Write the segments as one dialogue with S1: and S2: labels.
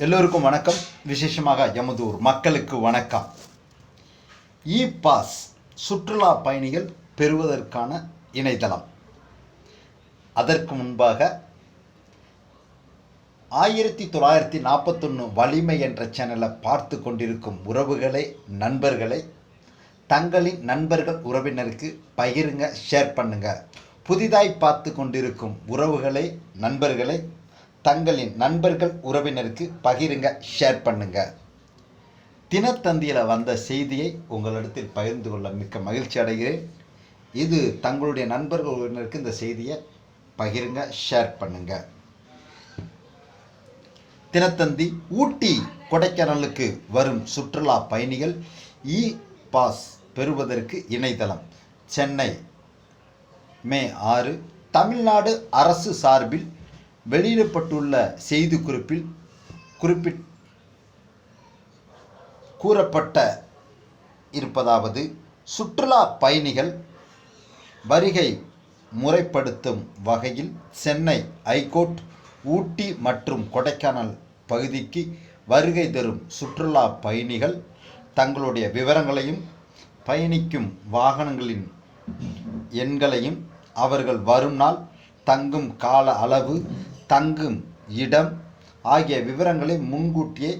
S1: எல்லோருக்கும் வணக்கம். விசேஷமாக எமதூர் மக்களுக்கு வணக்கம். இ பாஸ் சுற்றுலா பயணிகள் பெறுவதற்கான இணையதளம். அதற்கு முன்பாக ஆயிரத்தி தொள்ளாயிரத்தி நாற்பத்தொன்று வலிமை என்ற சேனலை பார்த்து கொண்டிருக்கும் உறவுகளை நண்பர்களை தங்களின் நண்பர்கள் உறவினருக்கு பகிருங்க ஷேர் பண்ணுங்கள் புதிதாய் பார்த்து கொண்டிருக்கும் உறவுகளை நண்பர்களை தங்களின் நண்பர்கள் உறவினருக்கு பகிருங்க ஷேர் பண்ணுங்க. தினத்தந்தியில் வந்த செய்தியை உங்களிடத்தில் பகிர்ந்து கொள்ள மிக்க மகிழ்ச்சி அடைகிறேன். இது தங்களுடைய நண்பர்கள் உறவினருக்கு இந்த செய்தியை பகிருங்க ஷேர் பண்ணுங்க. தினத்தந்தி ஊட்டி கொடைக்கானலுக்கு வரும் சுற்றுலா பயணிகள் இ பாஸ் பெறுவதற்கு இணையதளம் சென்னை. மே ஆறு தமிழ்நாடு அரசு சார்பில் வெளியிடப்பட்டுள்ள செய்திக்குறிப்பில் குறிப்பிட் கூறப்பட்ட இருப்பதாவது சுற்றுலா பயணிகள் வருகை முறைப்படுத்தும் வகையில் சென்னை ஐகோர்ட் ஊட்டி மற்றும் கொடைக்கானல் பகுதிக்கு வருகை தரும் சுற்றுலா பயணிகள் தங்களுடைய விவரங்களையும் பயணிக்கும் வாகனங்களின் எண்களையும் அவர்கள் வரும் நாள் தங்கும் கால அளவு தங்கும் இடம் ஆகிய விவரங்களை முன்கூட்டியே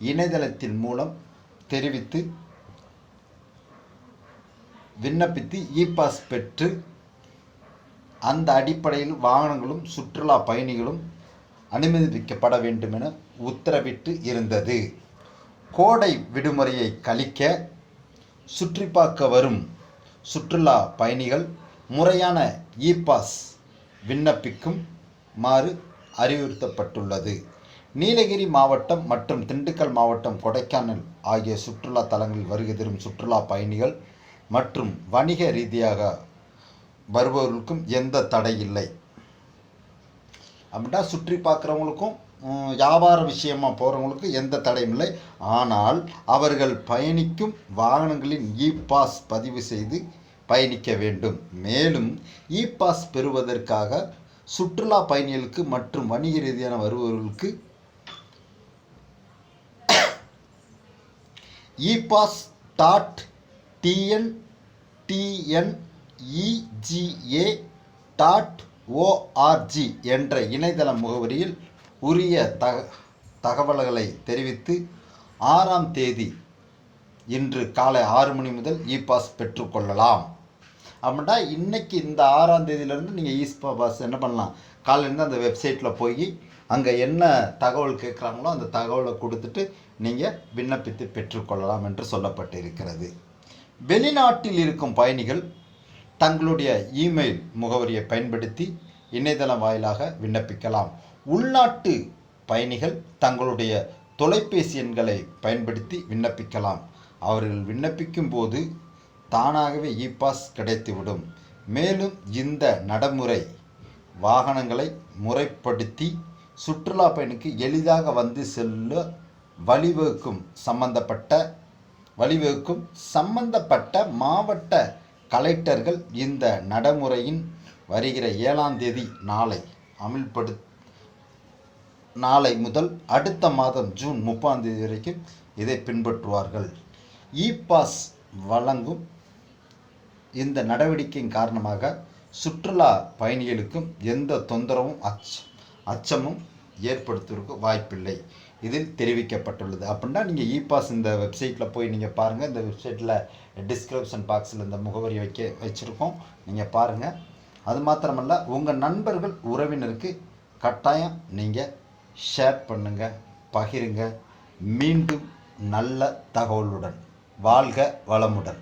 S1: இணையதளத்தின் மூலம் தெரிவித்து விண்ணப்பித்து இ பாஸ் பெற்று அந்த அடிப்படையில் வாகனங்களும் சுற்றுலா பயணிகளும் அனுமதிக்கப்பட வேண்டும் என உத்தரவிட்டு இருந்தது. கோடை விடுமுறையை கழிக்க சுற்றி பார்க்க வரும் சுற்றுலா பயணிகள் முறையான இ பாஸ் விண்ணப்பிக்கும் மாறு அறிவுறுத்தப்பட்டுள்ளது. நீலகிரி மாவட்டம் மற்றும் திண்டுக்கல் மாவட்டம் கொடைக்கானல் ஆகிய சுற்றுலா தலங்களில் வருகை தரும் சுற்றுலா பயணிகள் மற்றும் வணிக ரீதியாக வருபவர்களுக்கும் எந்த தடை இல்லை. அப்படின்னா சுற்றி பார்க்குறவங்களுக்கும் வியாபார விஷயமாக போகிறவங்களுக்கு எந்த தடையும் இல்லை. ஆனால் அவர்கள் பயணிக்கும் வாகனங்களின் இ பாஸ் பதிவு செய்து பயணிக்க வேண்டும். மேலும் இ பாஸ் பெறுவதற்காக சுற்றுலா பயணிகளுக்கு மற்றும் வணிக ரீதியான வருபவர்களுக்கு e pass dot TN TNEGA dot ORG என்ற இணையதள முகவரியில் உரிய தக தகவல்களை தெரிவித்து ஆறாம் தேதி இன்று காலை ஆறு மணி முதல் இ பாஸ் பெற்றுக்கொள்ளலாம். அப்படின்னா இன்றைக்கி இந்த ஆறாம் தேதியிலேருந்து நீங்கள் ஈஸ்பா பாஸ் என்ன பண்ணலாம்? காலையிலேருந்து அந்த வெப்சைட்டில் போய் அங்கே என்ன தகவல் கேட்குறாங்களோ அந்த தகவலை கொடுத்துட்டு நீங்கள் விண்ணப்பித்து பெற்றுக்கொள்ளலாம் என்று சொல்லப்பட்டிருக்கிறது. வெளிநாட்டில் இருக்கும் பயணிகள் தங்களுடைய இமெயில் முகவரியை பயன்படுத்தி இணையதளம் வாயிலாக விண்ணப்பிக்கலாம். உள்நாட்டு பயணிகள் தங்களுடைய தொலைபேசி எண்களை பயன்படுத்தி விண்ணப்பிக்கலாம். அவர்கள் விண்ணப்பிக்கும் போது தானாகவே e இ பாஸ் கிடைத்துவிடும். மேலும் இந்த நடைமுறை வாகனங்களை முறைப்படுத்தி சுற்றுலா பயணிக்கு எளிதாக வந்து செல்ல வழிவகுக்கும் சம்பந்தப்பட்ட வழிவகுக்கும் சம்பந்தப்பட்ட மாவட்ட கலெக்டர்கள் இந்த நடைமுறையின் வருகிற ஏழாம் தேதி நாளை அமல்படு நாளை முதல் அடுத்த மாதம் ஜூன் முப்பாம் தேதி வரைக்கும் இதை பின்பற்றுவார்கள். E இ பாஸ் வழங்கும் இந்த நடவடிக்கையின் காரணமாக சுற்றுலா பயணிகளுக்கும் எந்த தொந்தரவும் அச் அச்சமும் ஏற்படுத்துவதற்கு வாய்ப்பில்லை. இதில் தெரிவிக்கப்பட்டுள்ளது. அப்படின்னா நீங்கள் இ பாஸ் இந்த வெப்சைட்டில் போய் நீங்கள் பாருங்கள் இந்த வெப்சைட்டில் டிஸ்கிரிப்ஷன் பாக்ஸில் இந்த முகவரி வைக்க வச்சுருக்கோம். நீங்கள் பாருங்கள் அது மாத்திரமல்ல உங்கள் நண்பர்கள் உறவினருக்கு கட்டாயம் நீங்கள் ஷேர் பண்ணுங்கள் பகிருங்க. மீண்டும் நல்ல தகவலுடன் வாழ்க வளமுடன்.